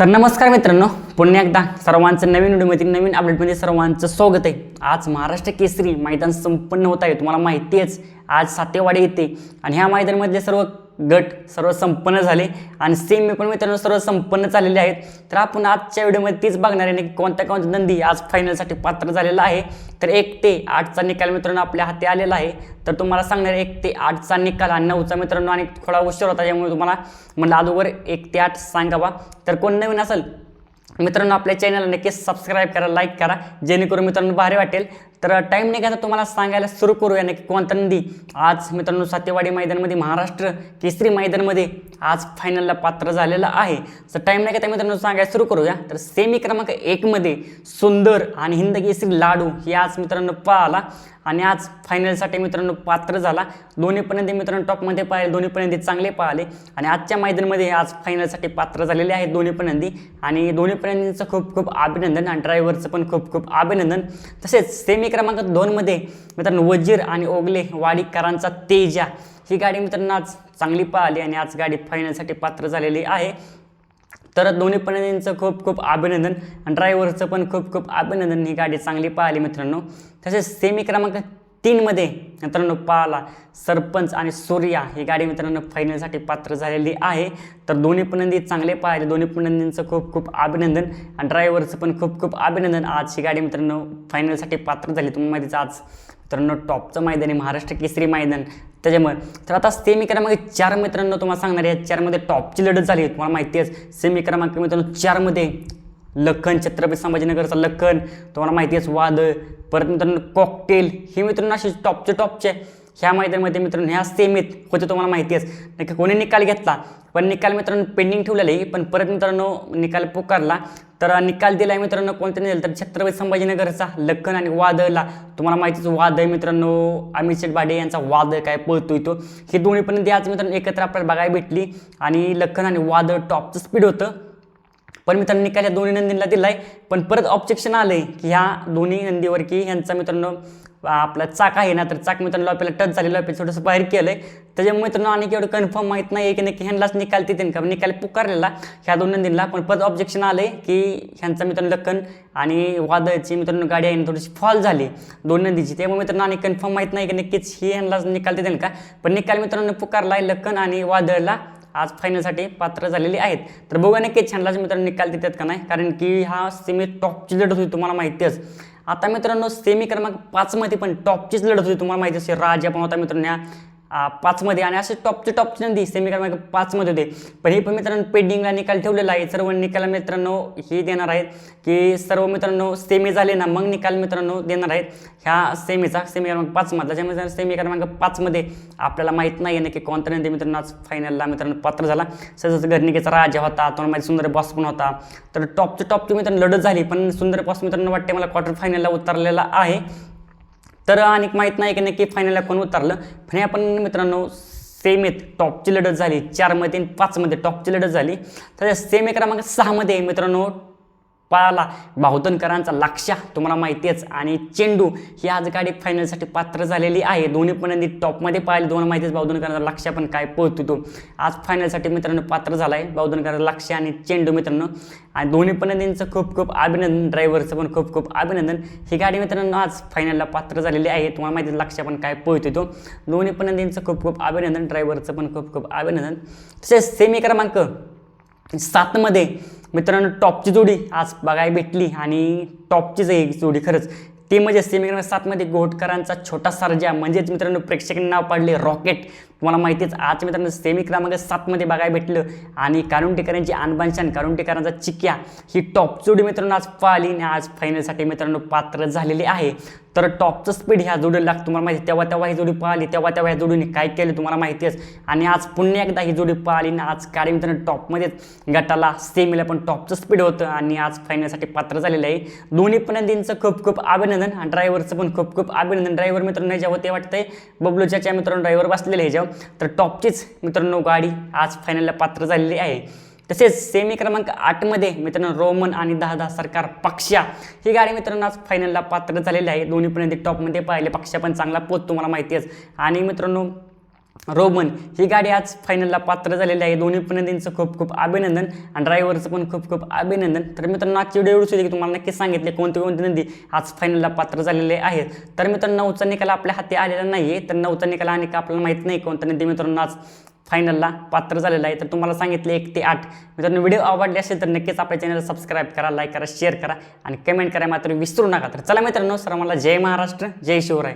तर नमस्कार मित्रांनो पुन्हा एकदा सर्वांचं नवीन व्हिडिओमध्ये नवीन अपडेटमध्ये सर्वांचं स्वागत आहे. आज महाराष्ट्र केसरी मैदान संपन्न होत आहे तुम्हाला माहिती आहेच. आज सातेवाडी येते आणि ह्या मैदानामधले सर्व गट सर्व संपन्न झाले आणि सेमी पण मित्रांनो सर्व संपन्न झालेले आहेत. तर आपण आजच्या व्हिडिओमध्ये तीच बघणार आहे की कोणत्या कोणत्या नंदी आज फायनलसाठी पात्र झालेला आहे. तर एक ते आठचा निकाल मित्रांनो आपल्या हाती आलेला आहे. तर तुम्हाला सांगणार आहे एक ते आठचा निकाल आणि नऊचा मित्रांनो आणि थोडा उशीर होता त्यामुळे तुम्हाला म्हणलं अगोदर एक ते आठ सांगावा. तर कोण नवीन असेल? मित्रांनो आपल्या चॅनलला नक्कीच सबस्क्राईब करा लाईक करा. जेणेकरून मित्रांनो भारी वाटेल. तर टाईम नाही तुम्हाला सांगायला सुरू करूया. नक्की कोणता नदी? आज मित्रांनो सातेवाडी मैदानमध्ये महाराष्ट्र केसरी मैदानमध्ये आज फायनलला पात्र झालेला आहे. तर टाईम नाही घेता मित्रांनो सांगायला सुरू करूया. तर सेमी क्रमांक एकमध्ये सुंदर आणि हिंद केसरी लाडू हे आज मित्रांनो पाहला. आणि आज फायनलसाठी मित्रांनो पात्र झाला. दोन्ही पर्यंत मित्रांनो टॉपमध्ये पाहिले दोन्ही पर्यंत चांगले पाहिले. आणि आजच्या मैदानामध्ये आज फायनलसाठी पात्र झालेले आहेत दोन्ही पर्यंत आणि दोन्ही पर्यंतचं खूप खूप अभिनंदन आणि ड्रायव्हरचं पण खूप खूप अभिनंदन. तसेच सेमी क्रमांक दोनमध्ये मित्रांनो वजीर आणि ओगले वाडीकरांचा तेजा. ही गाडी मित्रांनो आज चांगली पाहिली आणि आज गाडी फायनलसाठी पात्र झालेली आहे. तर दोन्ही पर्यंतींचं खूप खूप अभिनंदन. आणि ड्रायव्हरचं पण खूप खूप अभिनंदन ही गाडी चांगली पाहिली मित्रांनो. तसेच सेमी क्रमांक तीनमध्ये मित्रांनो पाला सरपंच आणि सूर्या ही गाडी मित्रांनो फायनलसाठी पात्र झालेली आहे. तर दोन्ही पणंदी चांगले पाहिले. दोन्ही पणंदींचं खूप खूप अभिनंदन. आणि ड्रायव्हरचं पण खूप खूप अभिनंदन. आज ही गाडी मित्रांनो फायनलसाठी पात्र झाली. तुम्ही माहितीच आज मित्रांनो टॉपचं मैदान आहे. महाराष्ट्र केसरी मैदान. त्याच्यामुळे. तर आता सेमी क्रमांक चार मित्रांनो तुम्हाला सांगणार आहे या चारमध्ये टॉपची लढत झाली. आहे तुम्हाला माहिती आहे सेमी क्रमांक मित्रांनो चारमध्ये लखन छत्रपती संभाजीनगरचा लखन. तुम्हाला माहिती आहेच वादळ. परत मित्रांनो कॉकटेल हे मित्रांनो असे टॉपचे टॉपचे ह्या मैदानामध्ये मित्रांनो ह्या सेमीत होते तुम्हाला माहिती आहेच. नक्की कोणी निकाल घेतला? पण निकाल मित्रांनो पेंडिंग ठेवलेले पण परत मित्रांनो निकाल पुकारला. तर निकाल दिला आहे मित्रांनो कोणत्या दिला तर छत्रपती संभाजीनगरचा लखन आणि वादळला. तुम्हाला माहितीच वादळ मित्रांनो अमित शेटबाडे यांचा वादळ काय पळतोय तो. हे दोन्ही पण आज मित्रांनो एकत्र आपल्याला बघायला भेटली. आणि लखन आणि वादळ टॉपचं स्पीड होतं. पण मित्रांनो निकाल या दोन्ही नंदींना आहे पण परत ऑब्जेक्शन आहे की ह्या दोन्ही नंदीवर की यांचा मित्रांनो आपला चाक आहे ना तर चाक मित्रांनो आपल्याला टच झालेलं आहे थोडंसं बाहेर केलंय. त्याच्यामुळे मित्रांनो आणखी एवढं कन्फर्म माहीत नाही की नक्की ह्यांनाच निकाल देते का निकाल पुकारलेला ह्या दोन नंदींना. पण परत ऑब्जेक्शन आलंय की ह्यांचा मित्रांनो लक्कन आणि वादळची मित्रांनो गाडी आहे थोडीशी फॉल झाली दोन नंदीची. त्यामुळे मित्रांनो आणि कन्फर्म माहीत नाही की नक्कीच ही ह्यांनाच निकाल देते का? पण निकाल मित्रांनो पुकारला आहे लक्कन आणि वादळला आज फायनलसाठी पात्र झालेली आहेत. तर बघा नक्की छानलाच मित्रांनो निकाल देतात का नाही कारण की हा सेमी टॉपची लढत होती तुम्हाला माहितीच आता मित्रांनो सेमी क्रमांक पाचमध्ये पण टॉपचीच लढत होती तुम्हाला माहिती असेल राजा पण होता मित्रांनो या. पाचमध्ये. आणि असे टॉपचे टॉपचे नंदी सेमी क्रमांक पाचमध्ये होते पण हे पण मित्रांनो पेंडिंगला निकाल ठेवलेला आहे. सर्व निकाल मित्रांनो हे देणार आहेत. की सर्व मित्रांनो सेमी झाले ना मग निकाल मित्रांनो देणार आहेत. ह्या सेमीचा सेमी क्रमांक पाचमधला. त्याच्यामुळे सेमी क्रमांक पाचमध्ये आपल्याला माहीत नाही आहे की कोणत्या नंदी मित्रांनो आज फायनलला मित्रांनो पात्र झाला. सहज घरणिकेचा राजा होता. तुम्हाला माहिती सुंदर बॉस पण होता. तर टॉपचे टॉपची मित्रांनो लढत झाली. पण सुंदर बॉस मित्रांनो वाटते मला क्वार्टर फायनलला उतरलेला आहे. तर आणि माहीत नाही की नक्की फायनलला कोण उतरलं. पण आपण मित्रांनो सेमीत टॉपची लढत झाली. चारमध्ये आणि पाचमध्ये टॉपची लढत झाली. तर सेमी क्रमांक सहामध्ये मित्रांनो. पळाला. बाहुदनकरांचा लाक्षा तुम्हाला माहिती आहेच आणि चेंडू ही आज गाडी फायनलसाठी पात्र झालेली आहे. दोन्ही पण टॉपमध्ये पाहिले दोन माहितीच बाहुदनकरांचा लाक्षा पण काय पळतो तो. आज फायनलसाठी मित्रांनो पात्र झाला आहे बाहुदनकरांचा लक्ष्य आणि चेंडू मित्रांनो. आणि दोन्ही पणदींचं खूप खूप अभिनंदन. ड्रायव्हरचं पण खूप खूप अभिनंदन. ही गाडी मित्रांनो आज फायनलला पात्र झालेली आहे. तुम्हाला माहिती लक्ष्य पण काय पळतो तो. दोन्ही पणदींचं खूप खूप अभिनंदन. ड्रायव्हरचं पण खूप खूप अभिनंदन. तसेच सेमी क्रमांक सातमध्ये मित्रांनो टॉपची जोडी आज बघायला भेटली आणि टॉपचीच एक जोडी खरंच. ते म्हणजे सेमी सातमध्ये गोटकरांचा छोटा सर्जा. म्हणजेच मित्रांनो प्रेक्षकांनी नाव पाडले रॉकेट तुम्हाला माहितीच आज मित्रांनो सेमी क्रमांक सातमध्ये बघायला भेटलं. आणि कारुंटेकरांची आणबांशान कारुंटेकरांचा चिक्या ही टॉप जोडी मित्रांनो आज पाहिली आणि आज फायनलसाठी मित्रांनो पात्र झालेली आहे. तर टॉपचं स्पीड ह्या जोडीला तुम्हाला माहिती तेव्हा तेव्हा ही जोडी पाहिली तेव्हा तेव्हा ह्या जोडीने काय केलं तुम्हाला माहितीच. आणि आज पुन्हा एकदा ही जोडी पाहिली आणि आज गाडी मित्रांनो टॉपमध्येच गटाला सेमीला पण टॉपचं स्पीड होतं आणि आज फायनलसाठी पात्र झालेलं आहे. दोन्ही पनंदींचं खूप खूप अभिनंदन आणि ड्रायव्हरचं पण खूप खूप अभिनंदन. ड्रायव्हर मित्रांनो जेव्हा ते वाटतंय बबलूच्या मित्रांनो ड्रायव्हर बसलेले ह्याच्यावर तर टॉपचीच मित्रांनो गाडी आज फायनलला पात्र झालेली आहे. तसेच सेमी क्रमांक आठमध्ये मित्रांनो रोमन आणि दहा दहा सरकार पक्षा ही गाडी मित्रांनो आज फायनलला पात्र झालेली आहे. दोन्ही पण टॉपमध्ये पाहिले. पक्षा पण चांगला पोच तुम्हाला माहिती आहे आणि मित्रांनो रोमन ही गाडी आज फायनलला पात्र झालेली आहे. दोन्ही पण नदींचं खूप खूप अभिनंदन आणि ड्रायव्हरचं पण खूप खूप अभिनंदन. तर मित्रांनो आजची व्हिडिओ एवढीच होती की तुम्हाला नक्की सांगितले कोणते कोणते नदी आज फायनलला पात्र झालेले आहेत तर मित्रांनो नऊचा निकाल आपल्या हाती आलेला नाही आहे तर नऊचा निकाल आणि का आपल्याला माहीत नाही कोणता नदी मित्रांनो आज फायनलला पात्र झालेला आहे. तर तुम्हाला सांगितले एक ते आठ. मित्रांनो व्हिडिओ आवडले असेल तर नक्कीच आपल्या चॅनलला सबस्क्राईब करा लाईक करा शेअर करा आणि कमेंट करा मात्र विसरू नका. तर चला मित्रांनो सर मला जय महाराष्ट्र जय शिवराय.